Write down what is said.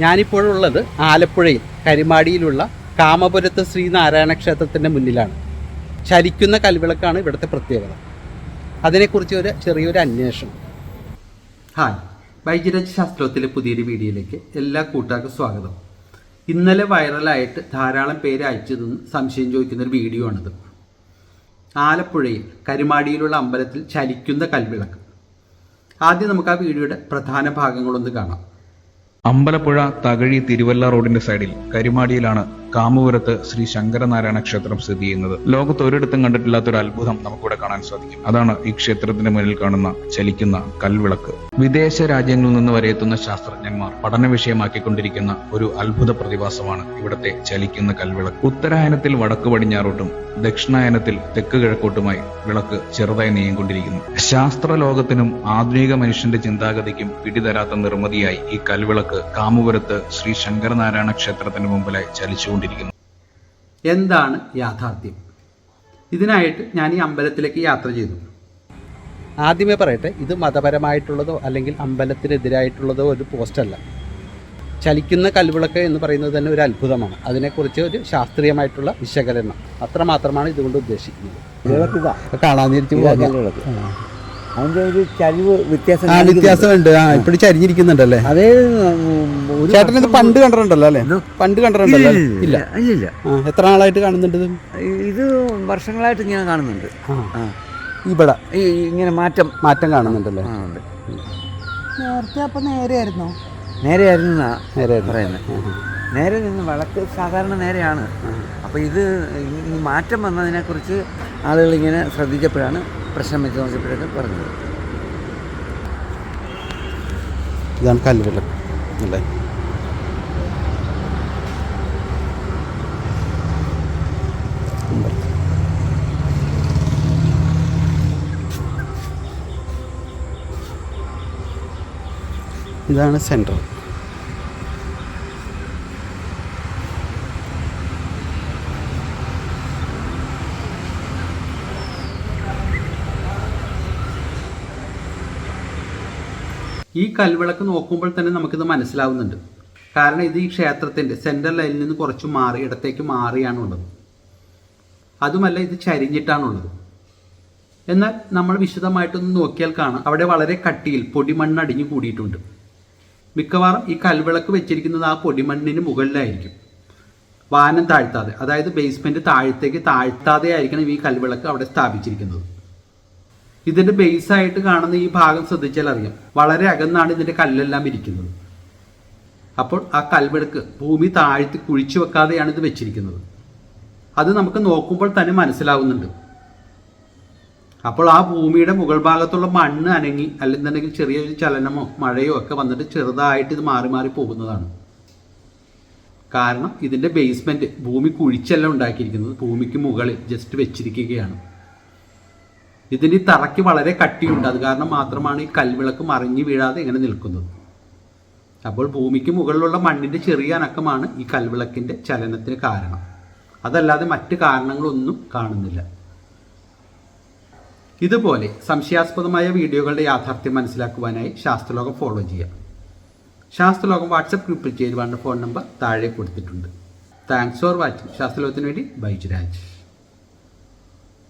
ഞാനിപ്പോഴുള്ളത് ആലപ്പുഴയിൽ കരിമാടിയിലുള്ള കാമപുരത്ത് ശ്രീനാരായണ ക്ഷേത്രത്തിന്റെ മുന്നിലാണ്. ചലിക്കുന്ന കൽവിളക്കാണ് ഇവിടുത്തെ പ്രത്യേകത. അതിനെക്കുറിച്ച് ഒരു ചെറിയൊരു അന്വേഷണം. ഹായ്. വൈദ്യരാജ് ശാസ്ത്രത്തിലെ പുതിയൊരു വീഡിയോയിലേക്ക് എല്ലാ കൂട്ടുകാർക്കും സ്വാഗതം. ഇന്നലെ വൈറലായിട്ട് ധാരാളം പേര് അയച്ചതെന്ന് സംശയം ചോദിക്കുന്ന ഒരു വീഡിയോ ആണിത് ആലപ്പുഴയിൽ കരിമാടിയിലുള്ള അമ്പലത്തിൽ ചലിക്കുന്ന കൽവിളക്ക്. ആദ്യം നമുക്ക് ആ വീഡിയോയുടെ പ്രധാന ഭാഗങ്ങളൊന്ന് കാണാം. അമ്പലപ്പുഴ തകഴി തിരുവല്ല റോഡിന്റെ സൈഡിൽ കരിമാടിയിലാണ് കാമുപുരത്ത് ശ്രീ ശങ്കരനാരായണ ക്ഷേത്രം സ്ഥിതി ചെയ്യുന്നത്. ലോകത്ത് ഒരിടത്തും കണ്ടിട്ടില്ലാത്ത ഒരു അത്ഭുതം നമുക്കിവിടെ കാണാൻ സാധിക്കും. അതാണ് ഈ ക്ഷേത്രത്തിന്റെ മുന്നിൽ കാണുന്ന ചലിക്കുന്ന കൽവിളക്ക്. വിദേശ രാജ്യങ്ങളിൽ നിന്ന് വരെ എത്തുന്ന ശാസ്ത്രജ്ഞന്മാർ പഠന വിഷയമാക്കിക്കൊണ്ടിരിക്കുന്ന ഒരു അത്ഭുത പ്രതിഭാസമാണ് ഇവിടത്തെ ചലിക്കുന്ന കൽവിളക്ക്. ഉത്തരായനത്തിൽ വടക്ക് പടിഞ്ഞാറോട്ടും ദക്ഷിണായനത്തിൽ തെക്ക് കിഴക്കോട്ടുമായി വിളക്ക് ചെറുതായി നീങ്ങിക്കൊണ്ടിരിക്കുന്നു. ശാസ്ത്ര ലോകത്തിനും ആധുനിക മനുഷ്യന്റെ ചിന്താഗതിക്കും പിടിതരാത്ത നിർമ്മിതിയായി ഈ കൽവിളക്ക് കാമുപുരത്ത് ശ്രീ ശങ്കരനാരായണ ക്ഷേത്രത്തിന് മുമ്പിലായി ചലിച്ചുകൊണ്ടിരിക്കുന്നു. എന്താണ് യാഥാർത്ഥ്യം? ഇതിനായിട്ട് ഞാൻ ഈ അമ്പലത്തിലേക്ക് യാത്ര ചെയ്തു. ആദ്യമേ പറയട്ടെ ഇത് മതപരമായിട്ടുള്ളതോ അല്ലെങ്കിൽ അമ്പലത്തിനെതിരായിട്ടുള്ളതോ ഒരു പോസ്റ്റല്ല. ചലിക്കുന്ന കൽവിളക്ക് എന്ന് പറയുന്നത് തന്നെ ഒരു അത്ഭുതമാണ്. അതിനെക്കുറിച്ച് ഒരു ശാസ്ത്രീയമായിട്ടുള്ള വിശകലനം. അത്രമാത്രമാണ് ഇതുകൊണ്ട് ഉദ്ദേശിക്കുന്നത്. കാണാതിരിച്ചു അതിന്റെ ഒരു ചരിവ് വ്യത്യാസം ആ. വ്യത്യാസമുണ്ട്. ആ ഇപ്പോഴും ചരിഞ്ഞിരിക്കുന്നുണ്ടല്ലേ? അതേ ഒരു ചേട്ടൻ ഇത് പണ്ട് കണ്ടിട്ടുണ്ടല്ലോ അല്ലേ? പണ്ട് കണ്ടിട്ടുണ്ടല്ലോ ഇല്ല ഇല്ല ഇല്ല ആ, എത്ര നാളായിട്ട് കാണുന്നുണ്ട് ഇത്? ഇത് വർഷങ്ങളായിട്ട് ഇങ്ങനെ കാണുന്നുണ്ട്. ആ. ഇവിടെ? ഈ ഇങ്ങനെ മാറ്റം. മാറ്റം കാണുന്നുണ്ടല്ലേ? ആ, നേരത്തെ അപ്പൊ നേരെയായിരുന്നോ? നേരെയായിരുന്നു. എന്നാ നേരെ പറയുന്നത് നേരെ നിന്ന് വളക്ക് സാധാരണ നേരെയാണ്. അപ്പോൾ ഇത് ഈ- ഈ മാറ്റം വന്നതിനെക്കുറിച്ച് ആളുകൾ ഇങ്ങനെ ശ്രദ്ധിച്ചപ്പോഴാണ് പ്രശ്നം നോക്കിയപ്പോഴൊക്കെ പറഞ്ഞത്. ഇതാണ് കല്ലുവിളക്ക് അല്ലേ? ഇതാണ് സെന്റർ. ഈ കൽവിളക്ക് നോക്കുമ്പോൾ തന്നെ നമുക്കിത് മനസ്സിലാവുന്നുണ്ട്. കാരണം ഇത് ഈ ക്ഷേത്രത്തിന്റെ സെൻട്രൽ ലൈനിൽ നിന്ന് കുറച്ച് മാറി ഇടത്തേക്ക് മാറിയാണുള്ളത്. അതുമല്ല ഇത് ചരിഞ്ഞിട്ടാണുള്ളത്. എന്നാൽ നമ്മൾ വിശദമായിട്ടൊന്ന് നോക്കിയാൽ കാണാം. അവിടെ വളരെ കട്ടിയിൽ പൊടിമണ്ണ് അടിഞ്ഞു കൂടിയിട്ടുണ്ട്. മിക്കവാറും ഈ കൽവിളക്ക് വെച്ചിരിക്കുന്നത് ആ പൊടിമണ്ണിന് മുകളിലായിരിക്കും. വാനം താഴ്ത്താതെ അതായത് ബേസ്മെന്റ് താഴത്തേക്ക് താഴ്ത്താതെ ആയിരിക്കണം ഈ കൽവിളക്ക് അവിടെ സ്ഥാപിച്ചിരിക്കുന്നത്. ഇതിന്റെ ബേസ് ആയിട്ട് കാണുന്ന ഈ ഭാഗം ശ്രദ്ധിച്ചാൽ അറിയാം. വളരെ അകന്നാണ് ഇതിന്റെ കല്ലെല്ലാം ഇരിക്കുന്നത്. അപ്പോൾ ആ കൽവിളക്ക് ഭൂമി താഴ്ത്തി കുഴിച്ചു വെക്കാതെയാണ് ഇത് വെച്ചിരിക്കുന്നത്. അത് നമുക്ക് നോക്കുമ്പോൾ തന്നെ മനസ്സിലാവുന്നുണ്ട്. അപ്പോൾ ആ ഭൂമിയുടെ മുകൾ ഭാഗത്തുള്ള മണ്ണ് അനങ്ങി അല്ലെന്നുണ്ടെങ്കിൽ ചെറിയൊരു ചലനമോ മഴയോ ഒക്കെ വന്നിട്ട് ചെറുതായിട്ട് ഇത് മാറി മാറി പോകുന്നതാണ്. കാരണം ഇതിന്റെ ബേസ്മെന്റ് ഭൂമി കുഴിച്ചല്ല ഉണ്ടാക്കിയിരിക്കുന്നത്. ഭൂമിക്ക് മുകളിൽ ജസ്റ്റ് വെച്ചിരിക്കുകയാണ്. ഇതിന്റെ ഈ തറയ്ക്ക് വളരെ കട്ടിയുണ്ട്. അത് കാരണം മാത്രമാണ് ഈ കൽവിളക്ക് മറിഞ്ഞു വീഴാതെ ഇങ്ങനെ നിൽക്കുന്നത്. അപ്പോൾ ഭൂമിക്ക് മുകളിലുള്ള മണ്ണിന്റെ ചെറിയ അനക്കമാണ് ഈ കൽവിളക്കിന്റെ ചലനത്തിന് കാരണം. അതല്ലാതെ മറ്റ് കാരണങ്ങളൊന്നും കാണുന്നില്ല. ഇതുപോലെ സംശയാസ്പദമായ വീഡിയോകളുടെ യാഥാർത്ഥ്യം മനസ്സിലാക്കുവാനായി ശാസ്ത്രലോകം ഫോളോ ചെയ്യാം ശാസ്ത്രലോകം വാട്സപ്പ് ഗ്രൂപ്പിൽ ചേരുവാനുള്ള ഫോൺ നമ്പർ താഴെ കൊടുത്തിട്ടുണ്ട്. Thanks for watching. ശാസ്ത്രലോകത്തിന് വേണ്ടി ബൈജുരാജ്.